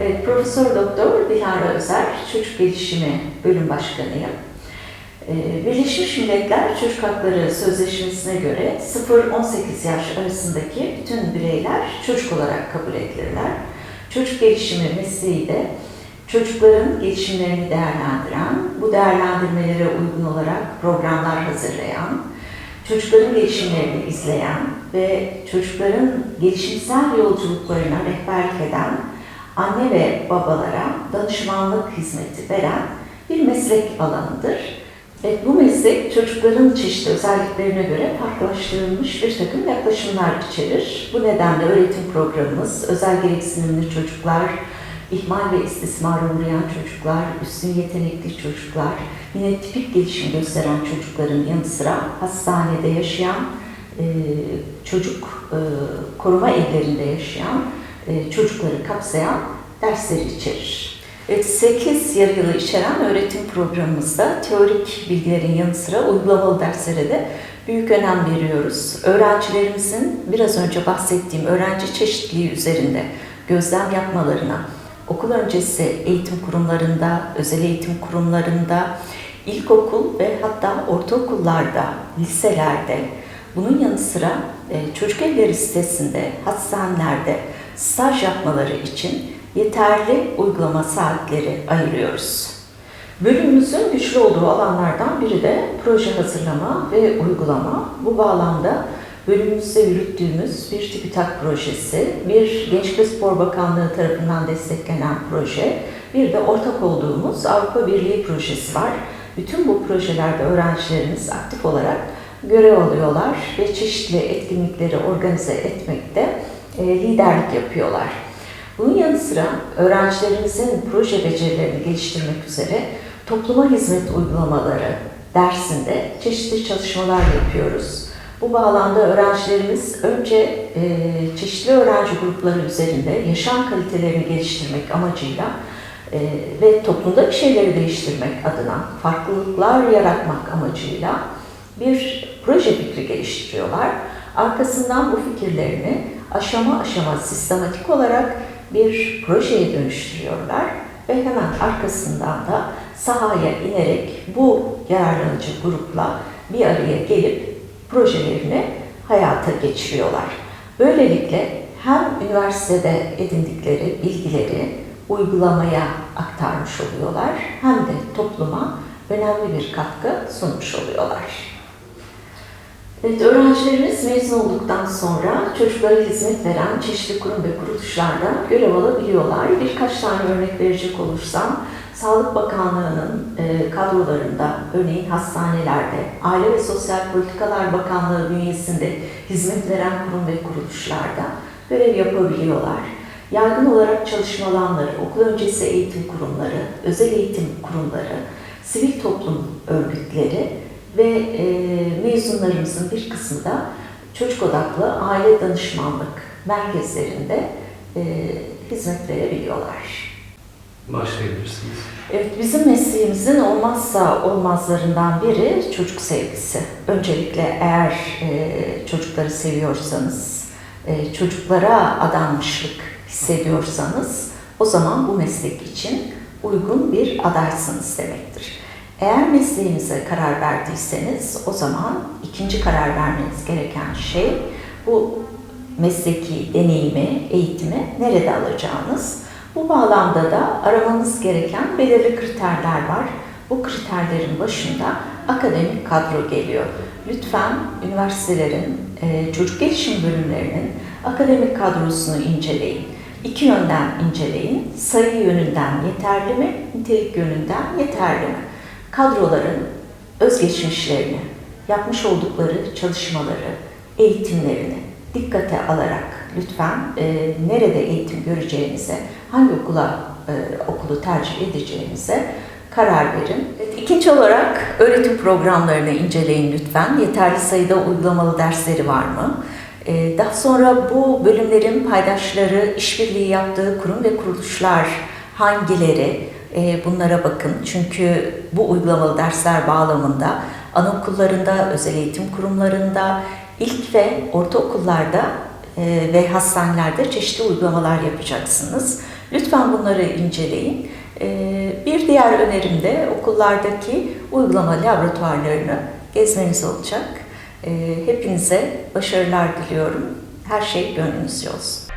Evet, Profesör Doktor Dilara Özer, Çocuk Gelişimi Bölüm Başkanıyım. Ee, Birleşmiş Milletler Çocuk Hakları Sözleşmesi'ne göre 0-18 yaş arasındaki bütün bireyler çocuk olarak kabul edilirler. Çocuk gelişimi mesleği de çocukların gelişimlerini değerlendiren, bu değerlendirmelere uygun olarak programlar hazırlayan, çocukların gelişimlerini izleyen ve çocukların gelişimsel yolculuklarına rehberlik eden anne ve babalara danışmanlık hizmeti veren bir meslek alanıdır. Ve bu meslek çocukların çeşitli özelliklerine göre farklılaştırılmış bir takım yaklaşımlar içerir. Bu nedenle öğretim programımız özel gereksinimli çocuklar, ihmal ve istismara uğrayan çocuklar, üstün yetenekli çocuklar, yine tipik gelişim gösteren çocukların yanı sıra hastanede yaşayan, e, çocuk e, koruma evlerinde yaşayan e, çocukları kapsayan dersleri içerir. Evet, 8 yarı yılı içeren öğretim programımızda teorik bilgilerin yanı sıra uygulamalı derslere de büyük önem veriyoruz. Öğrencilerimizin biraz önce bahsettiğim öğrenci çeşitliliği üzerinde gözlem yapmalarına, okul öncesi eğitim kurumlarında, özel eğitim kurumlarında, ilkokul ve hatta ortaokullarda, liselerde, bunun yanı sıra e, çocuk evleri sitesinde, hastanelerde staj yapmaları için yeterli uygulama saatleri ayırıyoruz. Bölümümüzün güçlü olduğu alanlardan biri de proje hazırlama ve uygulama. Bu bağlamda bölümümüzde yürüttüğümüz bir TÜBİTAK projesi, bir Gençlik ve Spor Bakanlığı tarafından desteklenen proje, bir de ortak olduğumuz Avrupa Birliği projesi var. Bütün bu projelerde öğrencilerimiz aktif olarak görev alıyorlar ve çeşitli etkinlikleri organize etmekte e, liderlik yapıyorlar. Bunun yanı sıra öğrencilerimizin proje becerilerini geliştirmek üzere topluma hizmet uygulamaları dersinde çeşitli çalışmalar yapıyoruz. Bu bağlamda öğrencilerimiz önce e, çeşitli öğrenci grupları üzerinde yaşam kalitelerini geliştirmek amacıyla e, ve toplumda bir şeyleri değiştirmek adına farklılıklar yaratmak amacıyla bir proje fikri geliştiriyorlar. Arkasından bu fikirlerini aşama aşama sistematik olarak bir projeye dönüştürüyorlar ve hemen arkasından da sahaya inerek bu yararlanıcı grupla bir araya gelip projelerini hayata geçiriyorlar. Böylelikle hem üniversitede edindikleri bilgileri uygulamaya aktarmış oluyorlar hem de topluma önemli bir katkı sunmuş oluyorlar. Evet, öğrencilerimiz mezun olduktan sonra çocuklara hizmet veren çeşitli kurum ve kuruluşlarda görev alabiliyorlar. Birkaç tane örnek verecek olursam, Sağlık Bakanlığı'nın e, kadrolarında, örneğin hastanelerde, Aile ve Sosyal Politikalar Bakanlığı bünyesinde hizmet veren kurum ve kuruluşlarda görev yapabiliyorlar. Yaygın olarak çalışma alanları, okul öncesi eğitim kurumları, özel eğitim kurumları, sivil toplum örgütleri ve e, mezunlarımızın bir kısmı da çocuk odaklı aile danışmanlık merkezlerinde e, hizmet verebiliyorlar. Başlayabilirsiniz. Evet, bizim mesleğimizin olmazsa olmazlarından biri çocuk sevgisi. Öncelikle eğer e, çocukları seviyorsanız, e, çocuklara adanmışlık hissediyorsanız o zaman bu meslek için uygun bir adaysınız demektir. Eğer mesleğinize karar verdiyseniz o zaman ikinci karar vermeniz gereken şey bu mesleki deneyimi, eğitimi nerede alacağınız. Bu bağlamda da aramanız gereken belirli kriterler var. Bu kriterlerin başında akademik kadro geliyor. Lütfen üniversitelerin e, çocuk gelişim bölümlerinin akademik kadrosunu inceleyin. İki yönden inceleyin. Sayı yönünden yeterli mi, nitelik yönünden yeterli mi? Kadroların özgeçmişlerini, yapmış oldukları çalışmaları, eğitimlerini dikkate alarak lütfen e, nerede eğitim göreceğinize, hangi okula e, okulu tercih edeceğinize karar verin. İkinci olarak öğretim programlarını inceleyin lütfen. Yeterli sayıda uygulamalı dersleri var mı? E, daha sonra bu bölümlerin paydaşları, işbirliği yaptığı kurum ve kuruluşlar hangileri? E, bunlara bakın. Çünkü bu uygulamalı dersler bağlamında anaokullarında, özel eğitim kurumlarında, ilk ve ortaokullarda e, ve hastanelerde çeşitli uygulamalar yapacaksınız. Lütfen bunları inceleyin. Ee, Bir diğer önerim de okullardaki uygulama laboratuvarlarını gezmeniz olacak. Ee, Hepinize başarılar diliyorum. Her şey gönlünüzce olsun.